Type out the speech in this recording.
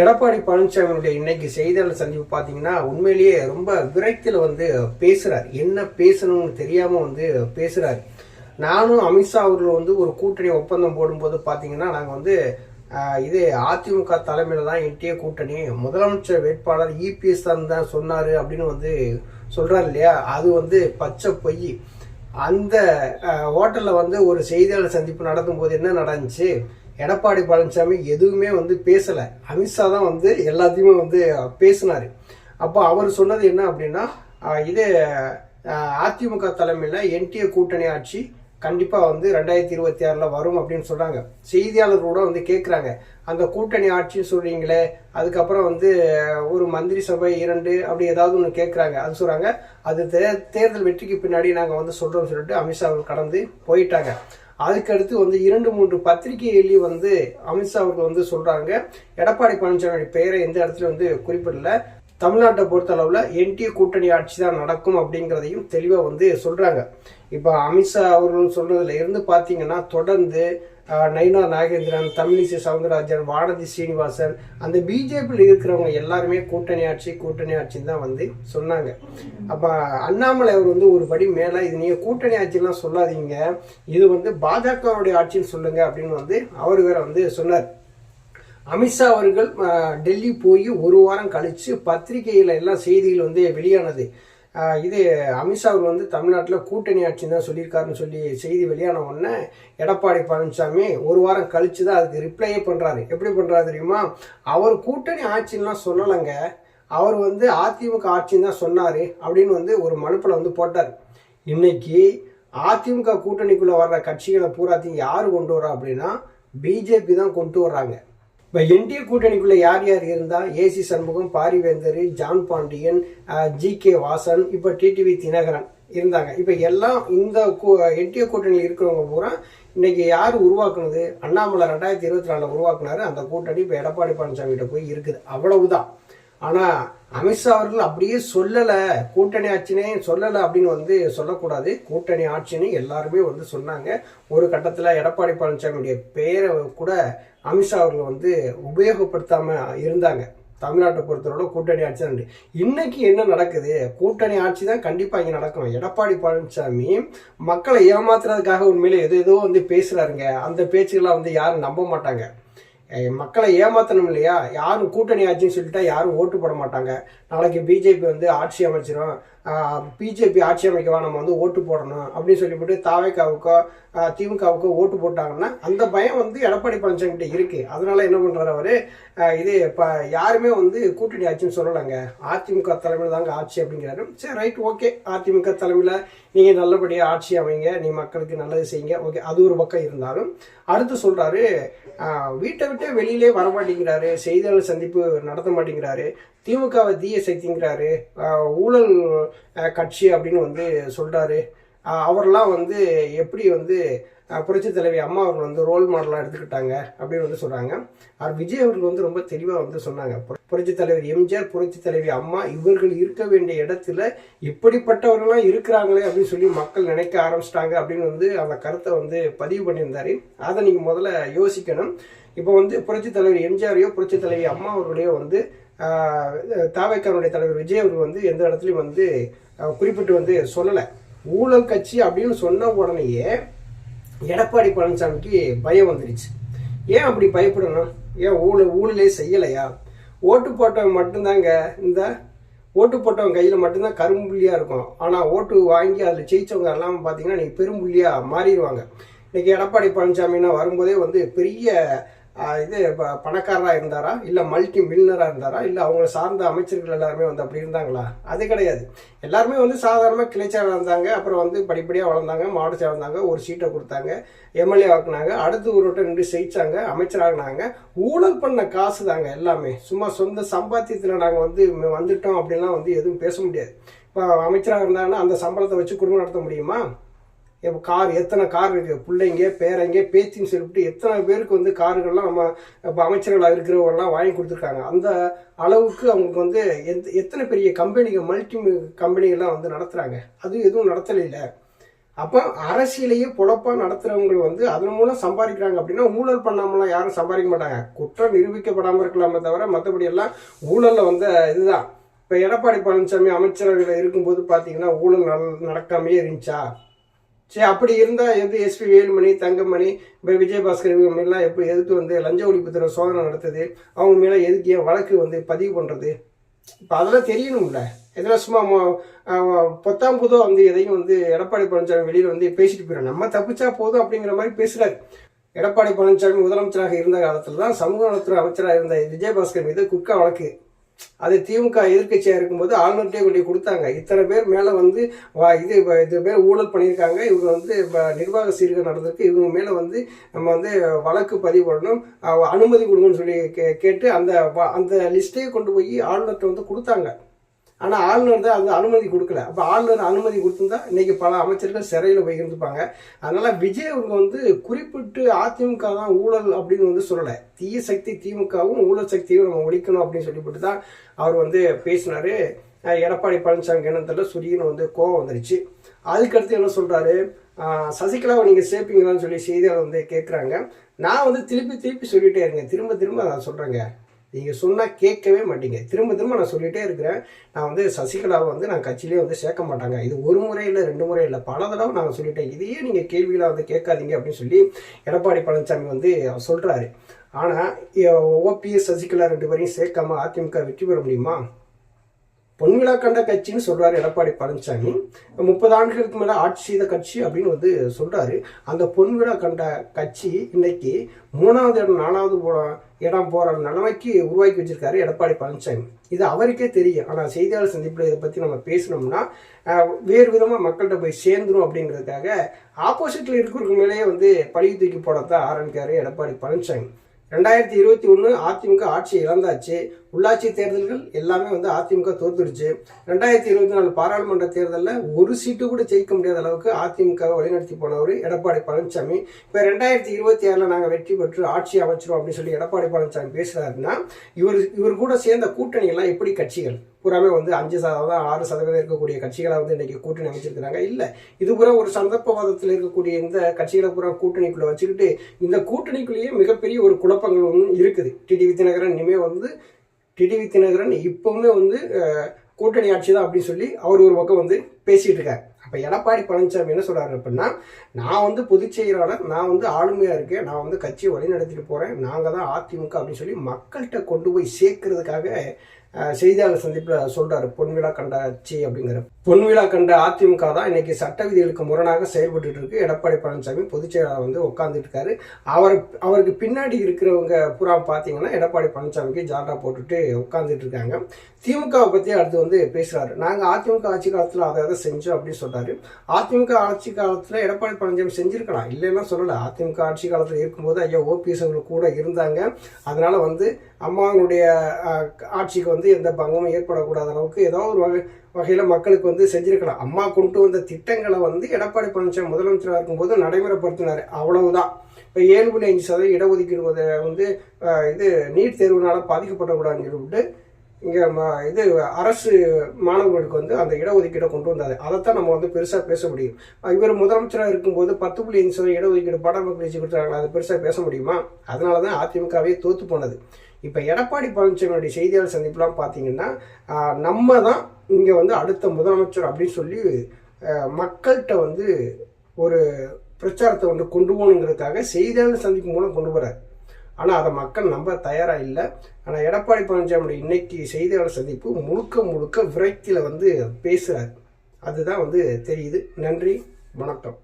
எடப்பாடி பழனிசாமியுடைய இன்னைக்கு செய்தியாளர் சந்திப்பு பார்த்தீங்கன்னா உண்மையிலேயே ரொம்ப விரைத்தில் வந்து பேசுகிறார் என்ன பேசணும்னு தெரியாம வந்து பேசுறாரு. நானும் அமித்ஷா அவர்கள் வந்து ஒரு கூட்டணி ஒப்பந்தம் போடும்போது பார்த்தீங்கன்னா நாங்கள் வந்து இது அதிமுக தலைமையில தான் என்டிஏ கூட்டணி. முதலமைச்சர் வேட்பாளர் இபிஎஸ் தான் தான் சொன்னார் அப்படின்னு வந்து சொல்கிறார் இல்லையா? அது வந்து பச்சை பொய். அந்த ஹோட்டலில் வந்து ஒரு செய்தியாளர் சந்திப்பு நடத்தும் போது என்ன நடந்துச்சு? எடப்பாடி பழனிசாமி எதுவுமே வந்து பேசலை. அமித்ஷா தான் வந்து எல்லாத்தையுமே வந்து பேசினார். அப்போ அவர் சொன்னது என்ன அப்படின்னா இது அதிமுக தலைமையில் என்டிஏ கூட்டணி ஆட்சி கண்டிப்பாக வந்து ரெண்டாயிரத்தி இருபத்தி ஆறில் வரும் அப்படின்னு சொல்கிறாங்க செய்தியாளர் கூட வந்து கேட்குறாங்க அந்த கூட்டணி ஆட்சின்னு சொல்கிறீங்களே அதுக்கப்புறம் வந்து ஒரு மந்திரி சபை இரண்டு அப்படி ஏதாவது ஒன்று கேட்குறாங்க அது சொல்கிறாங்க அது தே தேர்தல் வெற்றிக்கு பின்னாடி நாங்கள் வந்து சொல்கிறோம் சொல்லிட்டு அமித்ஷா அவர்கள் கடந்து போயிட்டாங்க. அதுக்கடுத்து வந்து இரண்டு மூன்று பத்திரிகைகளையும் வந்து அமித்ஷா அவர்கள் வந்து சொல்கிறாங்க எடப்பாடி பழனிசாமி பெயரை எந்த இடத்துல வந்து குறிப்பிடல. தமிழ்நாட்டை பொறுத்தளவில் என்டிஏ கூட்டணி ஆட்சி தான் நடக்கும் அப்படிங்கிறதையும் தெளிவாக வந்து சொல்கிறாங்க இப்போ அமித்ஷா அவர்கள் சொல்றதுல இருந்து பார்த்தீங்கன்னா தொடர்ந்து நைனா நாகேந்திரன் தமிழிசை சவுந்தரராஜன் வானதி சீனிவாசன் அந்த பிஜேபியில் இருக்கிறவங்க எல்லாருமே கூட்டணி ஆட்சி கூட்டணி ஆட்சின்னு தான் வந்து சொன்னாங்க. அப்போ அண்ணாமலை அவர் வந்து ஒரு படி மேலே இது நீங்கள் கூட்டணி ஆட்சிலாம் சொல்லாதீங்க இது வந்து பாஜகவுடைய ஆட்சின்னு சொல்லுங்க அப்படின்னு வந்து அவர் வேற வந்து சொன்னார். அமித்ஷா அவர்கள் டெல்லி போய் ஒரு வாரம் கழித்து பத்திரிகையில் எல்லாம் செய்திகள் வந்து வெளியானது. இது அமித்ஷா அவர் வந்து தமிழ்நாட்டில் கூட்டணி ஆட்சின்னு தான் சொல்லியிருக்காருன்னு சொல்லி செய்தி வெளியான உடனே எடப்பாடி பழனிசாமி ஒரு வாரம் கழித்து தான் அதுக்கு ரிப்ளையே பண்ணுறாரு எப்படி பண்ணுறாரு தெரியுமா? அவர் கூட்டணி ஆட்சின்லாம் சொல்லலைங்க. அவர் வந்து அதிமுக ஆட்சின்னு தான் சொன்னார் அப்படின்னு வந்து ஒரு மனுப்பில் வந்து போட்டார். இன்னைக்கு அதிமுக கூட்டணிக்குள்ளே வர்ற கட்சிகளை பூராத்தையும் யார் கொண்டு வரா அப்படின்னா பிஜேபி தான் கொண்டு வர்றாங்க. இப்போ என்டிஏ கூட்டணிக்குள்ளே யார் யார் இருந்தால் AC Shanmugam Parivendhar John Pandian G K Vasan இப்போ டிடிவி தினகரன் இருந்தாங்க. இப்போ எல்லாம் இந்த என்டிஏ கூட்டணியில் இருக்கிறவங்க பூரா இன்னைக்கு யார் உருவாக்குனது? அண்ணாமலை ரெண்டாயிரத்தி இருபத்தி நாலில் உருவாக்குனாரு. அந்த கூட்டணி இப்போ எடப்பாடி பழனிசாமி கிட்ட போய் இருக்குது. அவ்வளவுதான். ஆனால் அமித்ஷா அவர்கள் அப்படியே சொல்லலை கூட்டணி ஆட்சினே சொல்லலை அப்படின்னு வந்து சொல்லக்கூடாது. கூட்டணி ஆட்சின்னு எல்லாருமே வந்து சொன்னாங்க. ஒரு கட்டத்தில் எடப்பாடி பழனிசாமியுடைய பெயரை கூட அமித்ஷா அவர்கள் வந்து உபயோகப்படுத்தாமல் இருந்தாங்க. தமிழ்நாட்டை பொறுத்தவரை கூட்டணி ஆட்சி தான். இன்னைக்கு என்ன நடக்குது? கூட்டணி ஆட்சி தான் கண்டிப்பாக இங்கே நடக்கும். எடப்பாடி பழனிசாமி மக்களை ஏமாத்துறதுக்காக உண்மையில் எது ஏதோ வந்து பேசுகிறாருங்க அந்த பேச்சுக்கெல்லாம் வந்து யாரும் நம்ப மாட்டாங்க. மக்களை ஏமாத்தணும் இல்லையா யாரும் கூட்டணி ஆச்சுன்னு சொல்லிட்டா யாரும் ஓட்டு போட மாட்டாங்க. நாளைக்கு பிஜேபி வந்து ஆட்சி அமைச்சிடும் பிஜேபி ஆட்சி அமைக்கவா நம்ம வந்து ஓட்டு போடணும் அப்படின்னு சொல்லிவிட்டு தாவேக்காவுக்கோ திமுகவுக்கோ ஓட்டு போட்டாங்கன்னா அந்த பயம் வந்து எடப்பாடி பழனிசாமி இருக்குது இருக்கு. அதனால என்ன பண்ணுறாரு அவரு? இது இப்போ யாருமே வந்து கூட்டணி ஆட்சின்னு சொல்லலைங்க. அதிமுக தலைமையில் தாங்க ஆட்சி அப்படிங்கிறாரு. சரி ரைட் ஓகே அதிமுக தலைமையில் நீங்கள் நல்லபடியாக ஆட்சி அமைங்க. நீ மக்களுக்கு நல்லது செய்யுங்க. ஓகே அது ஒரு பக்கம் இருந்தாலும் அடுத்து சொல்கிறாரு வீட்டை விட்டு வெளியிலே வர மாட்டேங்கிறாரு செய்தியாளர் சந்திப்பு நடத்த மாட்டேங்கிறாரு. திமுகவை தீய சக்திங்கிறாரு ஊழல் கட்சி அப்படின்னு வந்து சொல்கிறாரு அவரெல்லாம் வந்து எப்படி வந்து புரட்சி தலைவி அம்மா அவர்கள் வந்து ரோல் மாடலாக எடுத்துக்கிட்டாங்க அப்படின்னு வந்து சொல்கிறாங்க அவர் விஜய் அவர்கள் வந்து ரொம்ப தெளிவாக வந்து சொன்னாங்க. புரட்சி தலைவர் எம்ஜிஆர் புரட்சி தலைவி அம்மா இவர்கள் இருக்க வேண்டிய இடத்துல இப்படிப்பட்டவர்கள்லாம் இருக்கிறாங்களே அப்படின்னு சொல்லி மக்கள் நினைக்க ஆரம்பிச்சிட்டாங்க அப்படின்னு வந்து அந்த கருத்தை வந்து பதிவு பண்ணியிருந்தாரு. அதை நீங்கள் முதல்ல யோசிக்கணும். இப்போ வந்து புரட்சி தலைவர் எம்ஜிஆரையோ புரட்சி தலைவி அம்மா அவர்களையோ வந்து தாவைக்கானுடைய தலைவர் விஜய் அவர் வந்து எந்த இடத்துலையும் வந்து குறிப்பிட்டு வந்து சொல்லலை. ஊழல் கட்சி அப்படின்னு சொன்ன உடனேயே எடப்பாடி பழனிசாமிக்கு பயம் வந்துருச்சு. ஏன் அப்படி பயப்படணும்? ஏன் ஊழல் ஊழலே செய்யலையா? ஓட்டு போட்டவன் மட்டும்தாங்க இந்த ஓட்டு போட்டவன் கையில் மட்டும்தான் கரும்புள்ளியாக இருக்கும். ஆனால் ஓட்டு வாங்கி அதில் ஜெயிச்சவங்க எல்லாம் பார்த்தீங்கன்னா நீங்கள் பெரும்புள்ளியாக மாறிடுவாங்க. இன்றைக்கி எடப்பாடி பழனிசாமின்னா வரும்போதே வந்து பெரிய இது இப்போ பணக்காரராக இருந்தாரா? இல்லை மல்டி மில்லனராக இருந்தாரா? இல்லை அவங்கள சார்ந்த அமைச்சர்கள் எல்லாருமே வந்து அப்படி இருந்தாங்களா? அது கிடையாது. எல்லாருமே வந்து சாதாரணமாக கிளைச்சாளர் இருந்தாங்க அப்புறம் வந்து படிப்படியாக வளர்ந்தாங்க. மாவட்ட வளர்ந்தாங்க இருந்தாங்க ஒரு சீட்டை கொடுத்தாங்க. எம்எல்ஏ ஆக்குனாங்க. அடுத்து ஒரு வட்டம் நின்று ஜெயிச்சாங்க. அமைச்சராகினாங்க ஊழல் பண்ண காசு தாங்க எல்லாமே. சும்மா சொந்த சம்பாத்தியத்தில் நாங்கள் வந்து வந்துட்டோம் அப்படின்லாம் வந்து எதுவும் பேச முடியாது. இப்போ அமைச்சராக இருந்தாங்கன்னா அந்த சம்பளத்தை வச்சு குடும்பம் நடத்த முடியுமா? இப்போ கார் எத்தனை கார் இருக்குது பிள்ளைங்க பேரங்க பேத்தின்னு சொல்லிவிட்டு எத்தனை பேருக்கு வந்து கார்கள்லாம் நம்ம இப்போ அமைச்சர்களாக இருக்கிறவங்கலாம் வாங்கி கொடுத்துருக்காங்க. அந்த அளவுக்கு அவங்களுக்கு வந்து எத் எத்தனை பெரிய கம்பெனிகள் மல்டி கம்பெனிகள்லாம் வந்து நடத்துகிறாங்க அது எதுவும் நடத்தலை இல்லை அப்போ அரசியலையே பொழப்பாக நடத்துகிறவங்க வந்து அதன் மூலம் சம்பாதிக்கிறாங்க அப்படின்னா ஊழல் பண்ணாமலாம் யாரும் சம்பாதிக்க மாட்டாங்க. குற்றம் நிரூபிக்கப்படாமல் இருக்கலாமே தவிர மற்றபடி எல்லாம் ஊழலில் வந்த இதுதான். இப்போ எடப்பாடி பழனிசாமி அமைச்சரவையில் இருக்கும்போது பார்த்தீங்கன்னா ஊழல் நட- நடக்காமையே இருந்துச்சா? சரி அப்படி இருந்தால் எது எஸ்பி வேலுமணி தங்கமணி இப்போ விஜயபாஸ்கர் இவங்க மேலாம் எப்படி எதுக்கு வந்து லஞ்ச ஒழிப்புத்துறை சோதனை நடத்துது? அவங்க மேலே எதுக்கு ஏன் வழக்கு வந்து பதிவு பண்ணுறது இப்போ அதெல்லாம் தெரியணும்ல. இதெல்லாம் சும்மா பொத்தாம் புதோ வந்து எதையும் வந்து எடப்பாடி பழனிசாமி வெளியில் வந்து பேசிட்டு போயிடும் நம்ம தப்பிச்சா போதும் அப்படிங்கிற மாதிரி பேசுகிறாரு எடப்பாடி பழனிசாமி முதலமைச்சராக இருந்த காலத்தில் தான் சமூக நலத்துறை அமைச்சராக இருந்த விஜயபாஸ்கர் மீது குக்கா வழக்கு. அது திமுக எதிர்க்கட்சியாக இருக்கும்போது ஆளுநர்கிட்டே கொண்டு கொடுத்தாங்க. இத்தனை பேர் மேலே வந்து வா இது இப்ப இது பேர் ஊழல் பண்ணியிருக்காங்க. இவங்க வந்து நிர்வாக சீர்கள் நடந்திருக்கு. இவங்க மேலே வந்து நம்ம வந்து வழக்கு பதிவு பண்ணணும். அனுமதி கொடுங்கன்னு சொல்லி கே கேட்டு அந்த வ- அந்த லிஸ்ட்டையே கொண்டு போய் ஆளுநர்கிட்ட வந்து கொடுத்தாங்க. ஆனால் ஆளுநர் தான் வந்து அனுமதி கொடுக்கல. அப்போ ஆளுநர் அனுமதி கொடுத்துருந்தா இன்னைக்கு பல அமைச்சர்கள் சிறையில் போய் இருந்துப்பாங்க விஜய் அவங்க வந்து குறிப்பிட்டு அதிமுக தான் ஊழல் அப்படின்னு வந்து சொல்லலை. தீய சக்தி திமுகவும் ஊழல் சக்தியும் நம்ம ஒழிக்கணும் அப்படின்னு சொல்லிவிட்டு தான் அவர் வந்து பேசினார். எடப்பாடி பழனிசாமி கிணத்துல சுரியன்னு வந்து கோவம் வந்துருச்சு. அதுக்கடுத்து என்ன சொல்கிறாரு சசிகலாவை நீங்கள் சேர்ப்பீங்களான்னு சொல்லி செய்தியாளர் வந்து கேட்குறாங்க நான் வந்து திருப்பி திருப்பி சொல்லிட்டே இருக்கேன் திரும்ப திரும்ப நான் சொல்கிறேங்க நீங்கள் சொன்னால் கேட்கவே மாட்டீங்க. திரும்ப திரும்ப நான் சொல்லிகிட்டே இருக்கிறேன். நான் வந்து சசிகலாவை வந்து நான் கட்சியிலே வந்து சேர்க்க மாட்டாங்க. இது ஒரு முறை இல்லை ரெண்டு முறை இல்லை. பல தடவை நான் சொல்லிட்டேன். இதையே நீங்கள் கேள்விகளாக வந்து கேட்காதீங்க அப்படின்னு சொல்லி எடப்பாடி பழனிசாமி வந்து சொல்கிறாரு ஆனால் ஓபிஎஸ் சசிகலா ரெண்டு பேரையும் சேர்க்காம அதிமுக வெற்றி பெற முடியுமா? பொன்விழா கண்ட கட்சின்னு சொல்றாரு எடப்பாடி பழனிசாமி. முப்பது ஆண்டுகளுக்கு மேல ஆட்சி செய்த கட்சி அப்படின்னு வந்து சொல்றாரு. அந்த பொன்விழா கண்ட கட்சி இன்னைக்கு மூணாவது இடம் நாலாவது இடம் போற நிலைமைக்கு உருவாக்கி வச்சிருக்காரு எடப்பாடி பழனிசாமி. இது அவருக்கே தெரியும். ஆனா செய்தியாளர் சந்திப்பில் இதை பத்தி நம்ம பேசணும்னா வேறு விதமா மக்கள்கிட்ட போய் சேர்ந்துரும் அப்படிங்கிறதுக்காக ஆப்போசிட்ல இருக்கிறவங்க மேலேயே வந்து பழி தூக்கி போடத்தான் ஆரம்பிக்காரு எடப்பாடி பழனிசாமி. ரெண்டாயிரத்தி இருபத்தி ஒன்று அதிமுக ஆட்சி இழந்தாச்சு. உள்ளாட்சி தேர்தல்கள் எல்லாமே வந்து அதிமுக தோத்துடுச்சு. ரெண்டாயிரத்தி இருபத்தி நாலு பாராளுமன்ற தேர்தலில் ஒரு சீட்டு கூட ஜெயிக்க முடியாத அளவுக்கு அதிமுகவை வழிநடத்தி போனவர் எடப்பாடி பழனிசாமி இப்போ ரெண்டாயிரத்தி இருபத்தி ஆறில் நாங்கள் வெற்றி பெற்று ஆட்சி அமைச்சிரும் அப்படின்னு சொல்லி எடப்பாடி பழனிசாமி பேசுகிறாருன்னா இவர் இவர் கூட சேர்ந்த கூட்டணிகள்லாம் எப்படி கட்சிகள்? பூராமே வந்து அஞ்சு சதவீதம் ஆறு சதவீதம் இருக்கக்கூடிய கட்சிகளை வந்து இன்றைக்கி கூட்டணி அமைச்சிருக்கிறாங்க. இல்லை இது பூரா ஒரு சந்தர்ப்பவாதத்தில் இருக்கக்கூடிய இந்த கட்சிகளை பூரா கூட்டணிக்குள்ளே வச்சுக்கிட்டு இந்த கூட்டணிக்குள்ளேயே மிகப்பெரிய ஒரு குழப்பங்கள் ஒன்று இருக்குது. டிடி வித்யநகரன் இனிமே வந்து டிடிவி தினகரன் இப்போவுமே வந்து கூட்டணி ஆட்சி தான் அப்படின்னு சொல்லி அவர் ஒரு பக்கம் வந்து பேசிகிட்டு இருக்கார். இப்போ எடப்பாடி பழனிசாமி என்ன சொல்கிறாரு அப்படின்னா நான் வந்து பொதுச் செயலாளர் நான் வந்து ஆளுமையாக இருக்கேன் நான் வந்து கட்சியை வழி போகிறேன் நாங்கள் தான் அதிமுக அப்படின்னு சொல்லி மக்கள்கிட்ட கொண்டு போய் சேர்க்கறதுக்காக செய்தியாளர் சந்திப்பில் சொல்கிறாரு பொன்விழா கண்ட ஆட்சி அப்படிங்கிற பொன்விழா கண்ட அதிமுக தான் இன்னைக்கு சட்ட விதிகளுக்கு முரணாக செயல்பட்டு இருக்கு. எடப்பாடி பழனிசாமி பொதுச்செயலாளர் வந்து உட்கார்ந்துட்டு இருக்காரு. அவர் அவருக்கு பின்னாடி இருக்கிறவங்க பூரா பார்த்தீங்கன்னா எடப்பாடி பழனிசாமிக்கு ஜால்ரா போட்டுட்டு உட்காந்துட்டு இருக்காங்க. திமுகவை பற்றி அடுத்து வந்து பேசுகிறாரு நாங்கள் அதிமுக ஆட்சி காலத்தில் அதை அதை செஞ்சோம் அப்படின்னு சொல்றாரு அதிமுக ஆட்சி காலத்தில் எடப்பாடி பழனிசாமி செஞ்சிருக்கலாம். இல்லைன்னா சொல்லலை. அதிமுக ஆட்சி காலத்தில் இருக்கும்போது ஐயா ஓபிஎஸ் அவங்க கூட இருந்தாங்க. அதனால வந்து அம்மாவினுடைய ஆட்சிக்கு வந்து எந்த பங்கமும் ஏற்படக்கூடாத அளவுக்கு ஏதோ ஒரு வகை வகையில் மக்களுக்கு வந்து செஞ்சிருக்கலாம். அம்மா கொண்டு வந்த திட்டங்களை வந்து எடப்பாடி பழனிசாமி முதலமைச்சராக இருக்கும்போது நடைமுறைப்படுத்தினார். அவ்வளவுதான். இப்போ ஏழு புள்ளி அஞ்சு சதவீதம் இடஒதுக்கீடு வந்து வந்து இது நீட் தேர்வுனால பாதிக்கப்படக்கூடாதுன்னு சொல்லிட்டு இங்கே இது அரசு மாணவர்களுக்கு வந்து அந்த இடஒதுக்கீடை கொண்டு வந்தாரு. அதைத்தான் நம்ம வந்து பெருசாக பேச முடியும். இவர் முதலமைச்சராக இருக்கும்போது பத்து புள்ளி அஞ்சு சதவீதம் இடஒதுக்கீடு பாடல் வச்சு கொடுத்தாங்களா அதை பெருசாக பேச முடியுமா? அதனால தான் அதிமுகவே தோற்று போனது. இப்போ எடப்பாடி பழனிசாமியுடைய செய்தியாளர் சந்திப்புலாம் பார்த்தீங்கன்னா நம்ம தான் இங்கே வந்து அடுத்த முதலமைச்சர் அப்படின்னு சொல்லி மக்கள்கிட்ட வந்து ஒரு பிரச்சாரத்தை வந்து கொண்டு போகணுங்கிறதுக்காக செய்தியாளர் சந்திப்பு மூலம் கொண்டு வரார் ஆனால் அதை மக்கள் நம்ப தயாராக இல்லை. ஆனால் எடப்பாடி பழனிசாமி இன்னைக்கு செய்தியாளர் சந்திப்பு முழுக்க முழுக்க விரக்தியில் வந்து பேசுகிறார் அதுதான் வந்து தெரியுது. நன்றி வணக்கம்.